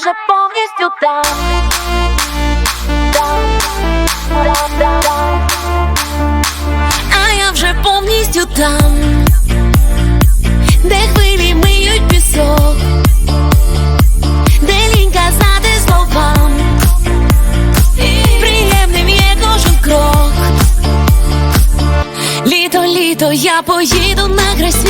вже повністю там. А я вже повністю там, де хвилі миють пісок, де лінь казати словам, приємним є кожен крок. Літо, літо, я поїду на красі.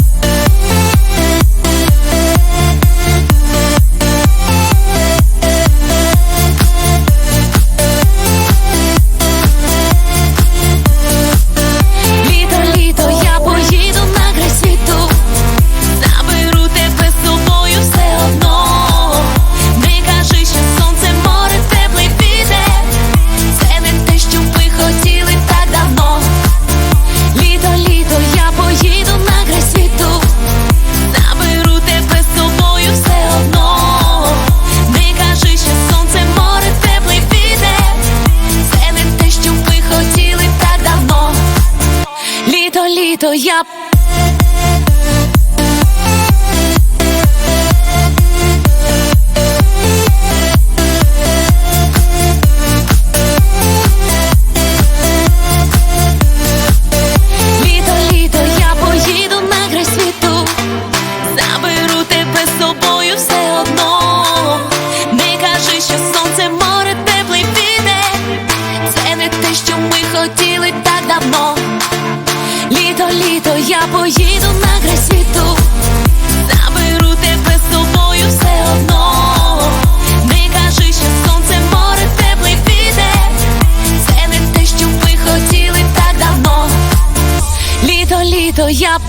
літо я літо я